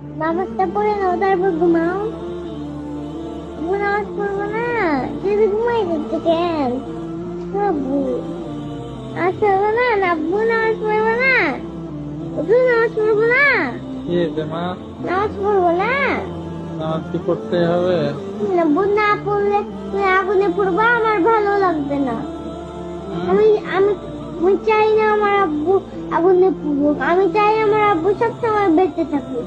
নামাজটা পড়ে নাও তারপর ঘুমাও। আব্বু নামাজ পড়ব না যদি ঘুমাই যাচ্ছে কেন? আব্বু নামাজ পড়ব না না আব্বু নামাজ পড়ব না। আব্বু নামাজ পড়ব না। কি হয়েছে মা? নামাজ পড়ব না। নামাজ কি করতে হবে? আব্বু না পড়লে তুমি আগুনে পড়ব আমার ভালো লাগবে না। আমি আমি আমি চাই না আমার আব্বু আগুনে পড়ুক। আমি চাই আমার আব্বু সবসময় বেঁচে থাকুক।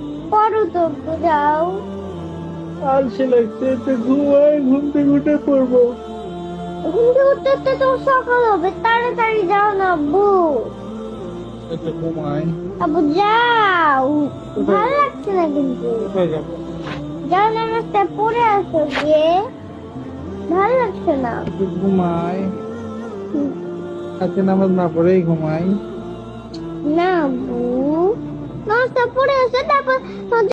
পড়ো তো যাও আলসি লাগছে একটু ঘুমাই ঘুম থেকে উঠে পড়ব। ঘুম থেকে উঠতে উঠতে তো সকাল হবে তাড়াতাড়ি যাও না আব্বু। আব্বু যাও। ভালো লাগছে না কিন্তু। যাও নামাজটা পড়ে আসো গিয়ে। ভালো লাগছে না। ঘুমাই আজকে নামাজ না পড়েই ঘুমাই না আব্বু। নামাজটা পড়ে আসো 我。